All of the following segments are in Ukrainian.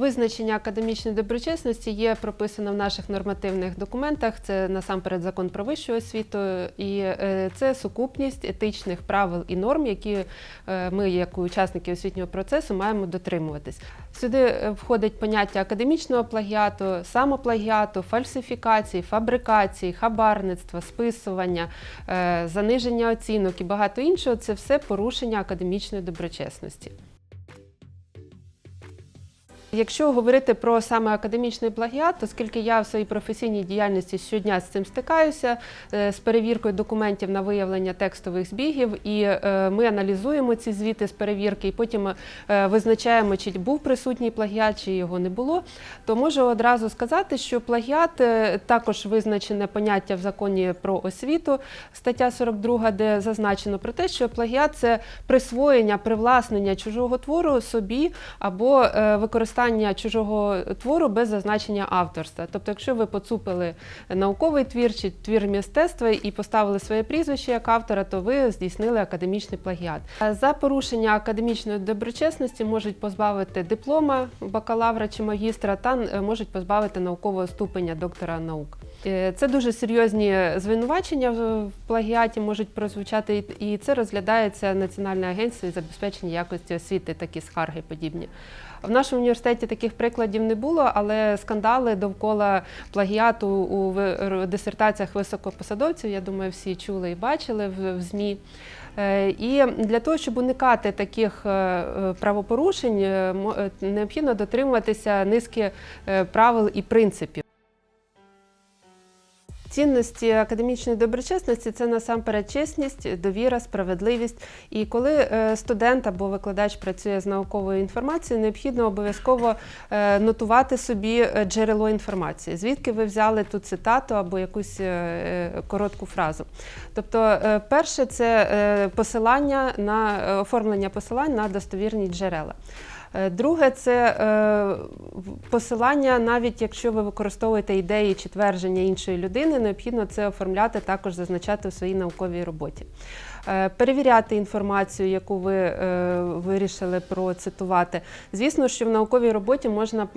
Визначення академічної доброчесності є прописано в наших нормативних документах. Це насамперед закон про вищу освіту, і е, це сукупність етичних правил і норм, які е, ми, як учасники освітнього процесу, маємо дотримуватись. Сюди е, входить поняття академічного плагіату, самоплагіату, фальсифікації, фабрикації, хабарництва, списування, заниження оцінок і багато іншого. Це все порушення академічної доброчесності. Якщо говорити про саме академічний плагіат, оскільки я в своїй професійній діяльності щодня з цим стикаюся, е, з перевіркою документів на виявлення текстових збігів, і е, ми аналізуємо ці звіти з перевірки, і потім е, визначаємо, чи був присутній плагіат, чи його не було, то можу одразу сказати, що плагіат також визначене поняття в законі про освіту, стаття 42, де зазначено про те, що плагіат це присвоєння, привласнення чужого твору собі або е, використання чужого твору без зазначення авторства. Тобто, якщо ви поцупили науковий твір чи твір мистецтва і поставили своє прізвище як автора, то ви здійснили академічний плагіат. За порушення академічної доброчесності можуть позбавити диплома бакалавра чи магістра та е, можуть позбавити наукового ступеня доктора наук. Е, Це дуже серйозні звинувачення в плагіаті можуть прозвучати, і це розглядається Національною агенцією з забезпечення якості освіти, такі скарги подібні. В нашому університеті таких прикладів не було, але скандали довкола плагіату у дисертаціях високопосадовців, я думаю, всі чули і бачили в, ЗМІ. Е, І для того, щоб уникати таких е, правопорушень, необхідно дотримуватися низки правил і принципів. Цінності академічної доброчесності це насамперед чесність, довіра, справедливість. І коли е, студент або викладач працює з науковою інформацією, необхідно обов'язково е, нотувати собі е, джерело інформації, звідки ви взяли ту цитату або якусь коротку фразу. Тобто, перше це посилання на оформлення посилань на достовірні джерела. Е, Друге, це е, посилання, навіть якщо ви використовуєте ідеї чи твердження іншої людини, необхідно це оформляти, також зазначати у своїй науковій роботі. Е, Перевіряти інформацію, яку ви вирішили процитувати. Звісно, що в науковій роботі можна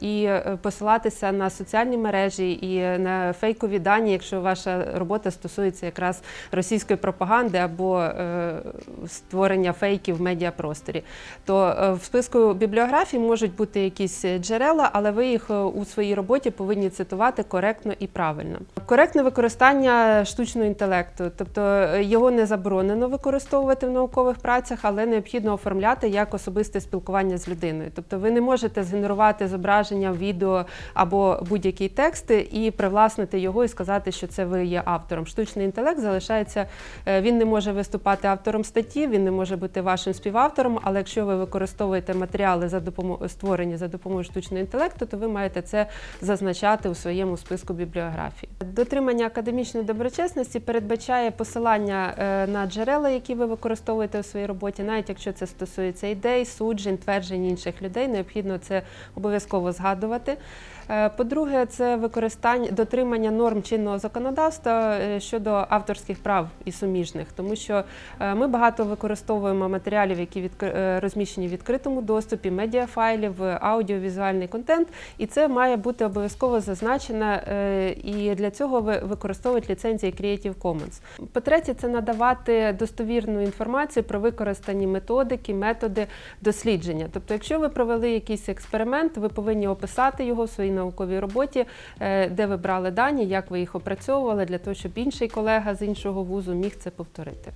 і посилатися на соціальні мережі і на фейкові дані, якщо ваша робота стосується якраз російської пропаганди або створення фейків в медіапросторі. То в списку бібліографій можуть бути якісь джерела, але ви їх е, у своїй роботі повинні цитувати коректно і правильно. Коректне використання штучного інтелекту, тобто е, його не заборонено використовувати в наукових працях, але необхідно оформляти як особисте спілкування з людиною. Тобто ви не можете згенерувати зображення, відео або будь-який текст і привласнити його і сказати, що це ви є автором. Штучний інтелект залишається, е, він не може виступати автором статті, він не може бути вашим співавтором, але якщо ви використовуєте матеріали за допомогою створені за допомогою штучного інтелекту, то ви маєте це зазначати у своєму списку бібліографії. Дотримання академічної доброчесності передбачає посилання е, на джерела, які ви використовуєте у своїй роботі, навіть якщо це стосується ідей, суджень, тверджень інших людей, необхідно це обов'язково згадувати. Е, По-друге, це використання дотримання норм чинного законодавства е, щодо авторських прав і суміжних, тому що е, ми багато використовуємо матеріалів, які е, розміщені в відкритому доступі, медіафайлів, аудіовізуальний контент, і це має бути обов'язково зазначено. І для цього ви використовують ліцензії Creative Commons. По-третє, це надавати достовірну інформацію про використані методики, методи дослідження. Тобто, якщо ви провели якийсь експеримент, ви повинні описати його в своїй науковій роботі, е, де ви брали дані, як ви їх опрацьовували, для того, щоб інший колега з іншого вузу міг це повторити.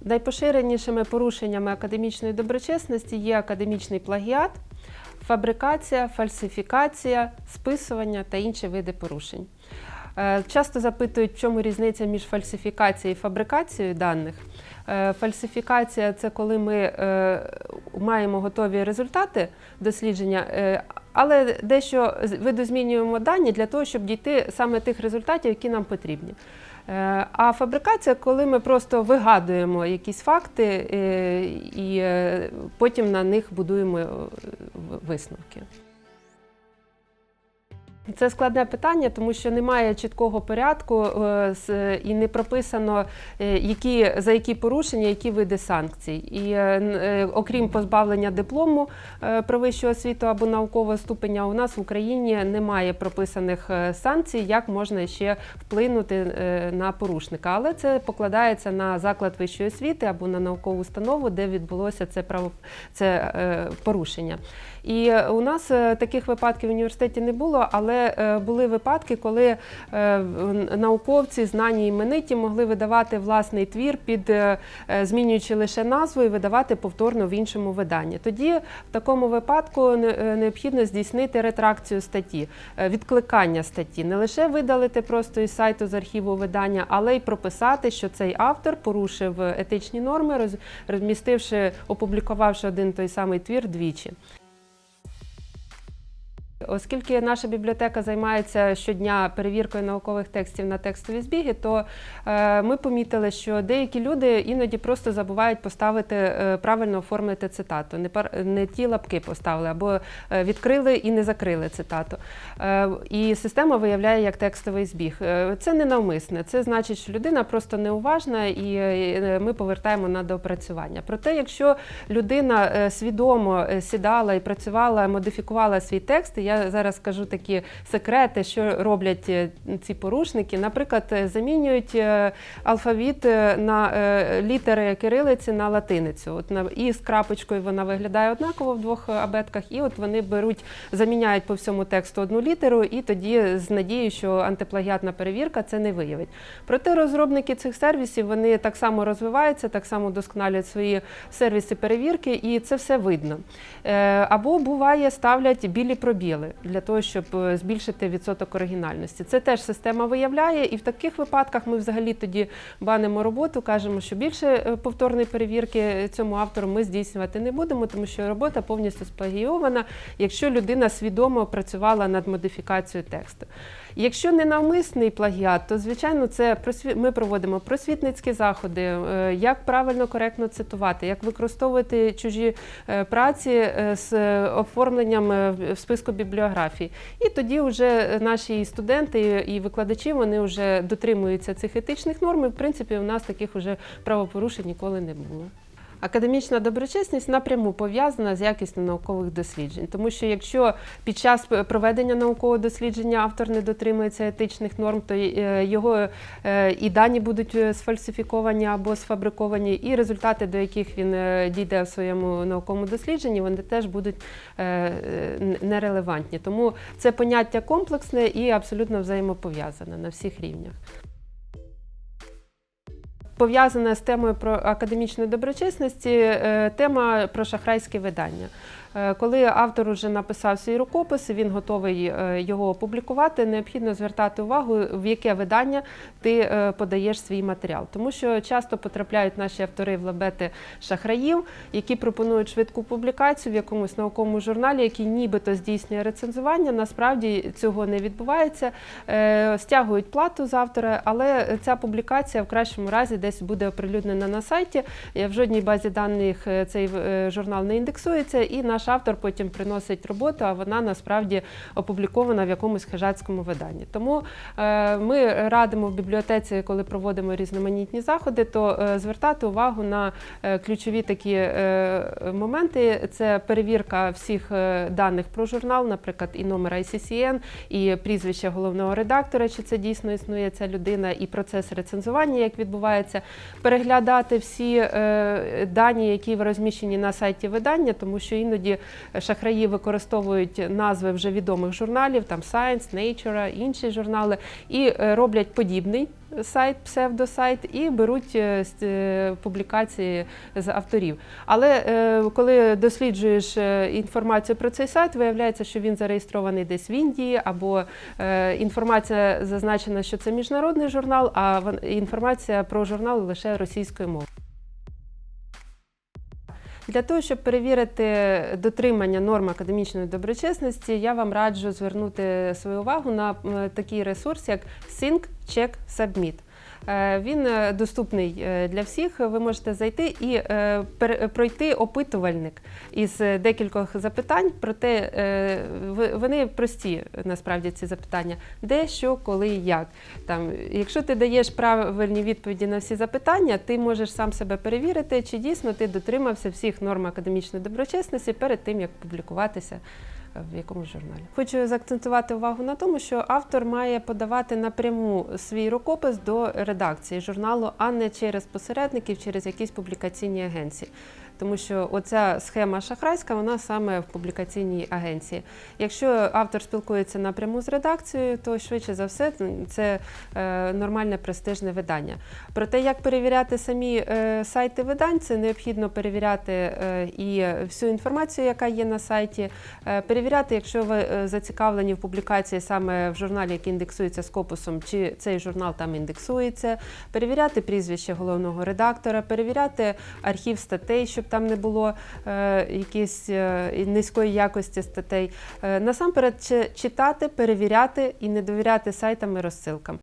Найпоширенішими порушеннями академічної доброчесності є академічний плагіат, фабрикація, фальсифікація, списування та інші види порушень. Е, Часто запитують, в чому різниця між фальсифікацією і фабрикацією даних. Е, Фальсифікація це коли ми е, маємо готові результати дослідження, е, але дещо видозмінюємо дані для того, щоб дійти саме тих результатів, які нам потрібні. А фабрикація, коли ми просто вигадуємо якісь факти і потім на них будуємо висновки. Це складне питання, тому що немає чіткого порядку е, і не прописано, е, які, за які порушення, які види санкцій. І е, окрім позбавлення диплому про вищу освіту або наукового ступеня, у нас в Україні немає прописаних санкцій, як можна ще вплинути на порушника. Але це покладається на заклад вищої освіти або на наукову установу, де відбулося це право це порушення. І у нас таких випадків в університеті не було, але е, були випадки, коли е, науковці, знані імениті, могли видавати власний твір під е, змінюючи лише назву і видавати повторно в іншому виданні. Тоді в такому випадку необхідно здійснити ретракцію статті, відкликання статті, не лише видалити просто із сайту з архіву видання, але й прописати, що цей автор порушив етичні норми, розмістивши, опублікувавши один той самий твір двічі. Оскільки наша бібліотека займається щодня перевіркою наукових текстів на текстові збіги, то е, ми помітили, що деякі люди іноді просто забувають поставити е, правильно оформити цитату. Не, не ті лапки поставили або е, відкрили і не закрили цитату. І система виявляє як текстовий збіг. Це не навмисне, це значить, що людина просто неуважна, і ми повертаємо на доопрацювання. Проте, якщо людина свідомо сідала і працювала, модифікувала свій текст, і я зараз скажу такі секрети, що роблять е, ці порушники. Наприклад, е, замінюють е, алфавіт на літери кирилиці на латиницю. От на і з крапочкою вона виглядає однаково в двох абетках, і от вони беруть, заміняють по всьому тексту одну літеру, і тоді з надією, що антиплагіатна перевірка це не виявить. Проте розробники цих сервісів вони так само розвиваються, так само досконалюють свої сервіси перевірки, і це все видно. Або буває ставлять білі пробіли для того, щоб е, збільшити відсоток оригінальності. Це теж система виявляє, і в таких випадках ми взагалі тоді банимо роботу, кажемо, що більше е, повторної перевірки цьому автору ми здійснювати не будемо, тому що робота повністю сплагійована, якщо людина свідомо працювала над модифікацією тексту. Якщо не навмисний плагіат, то звичайно це ми проводимо просвітницькі заходи, е, як правильно коректно цитувати, як використовувати чужі е, праці е, з оформленням в- списку бібліографії. І тоді вже наші студенти і викладачі вони вже дотримуються цих етичних норм. І в принципі, у нас таких вже правопорушень ніколи не було. Академічна доброчесність напряму пов'язана з якістю наукових досліджень, тому що якщо під час проведення наукового дослідження автор не дотримується етичних норм, то е, його е, і дані будуть е, сфальсифіковані або сфабриковані, і результати, до яких він дійде в своєму науковому дослідженні, вони теж будуть нерелевантні. Тому це поняття комплексне і абсолютно взаємопов'язане на всіх рівнях. Пов'язана з темою про академічної доброчесності, е, тема про шахрайське видання. Е, Коли автор вже написав свій рукопис, він готовий е, його опублікувати, необхідно звертати увагу, в яке видання ти е, подаєш свій матеріал. Тому що часто потрапляють наші автори в лабети шахраїв, які пропонують швидку публікацію в якомусь науковому журналі, який нібито здійснює рецензування. Насправді цього не відбувається. Стягують плату з автора, але ця публікація в кращому разі десь буде оприлюднена на сайті. В жодній базі даних цей журнал не індексується, і наш автор потім приносить роботу, а вона насправді опублікована в якомусь хижацькому виданні. Тому е, ми радимо в бібліотеці, коли проводимо різноманітні заходи, то е, звертати увагу на е, ключові такі моменти. Це перевірка всіх даних про журнал, наприклад, і номер ICCN, і прізвище головного редактора, чи це дійсно існує ця людина, і процес рецензування, як відбувається, переглядати всі дані, які розміщені на сайті видання, тому що іноді шахраї використовують назви вже відомих журналів, там Science, Nature, інші журнали, і е, роблять подібний сайт, псевдосайт, і беруть е, е, публікації з авторів. Але коли досліджуєш інформацію про цей сайт, виявляється, що він зареєстрований десь в Індії, або інформація зазначена, що це міжнародний журнал, а інформація про журнал лише російською мовою. Для того, щоб перевірити дотримання норм академічної доброчесності, я вам раджу звернути свою увагу на такий ресурс, як Sync Check Submit. Е, Він е, доступний е, для всіх. Ви можете зайти і пройти опитувальник із декількох запитань. Проте вони прості насправді ці запитання: де, що, коли, як. Там, якщо ти даєш правильні відповіді на всі запитання, ти можеш сам себе перевірити, чи дійсно ти дотримався всіх норм академічної доброчесності перед тим, як публікуватися в якомусь журналі. Хочу заакцентувати увагу на тому, що автор має подавати напряму свій рукопис до редакції журналу, а не через посередників, через якісь публікаційні агенції. Тому що оця схема шахрайська, вона саме в публікаційній агенції. Якщо автор спілкується напряму з редакцією, то швидше за все це е, нормальне престижне видання. Проте, як перевіряти самі е, сайти видань, це необхідно перевіряти е, і всю інформацію, яка є на сайті. Перевіряти, якщо ви зацікавлені в публікації саме в журналі, який індексується скопусом, чи цей журнал там індексується, перевіряти прізвище головного редактора, перевіряти архів статей, щоб там не було е, якісь е, низької якості статей. Е, насамперед чи- читати, перевіряти і не довіряти сайтам і розсилкам.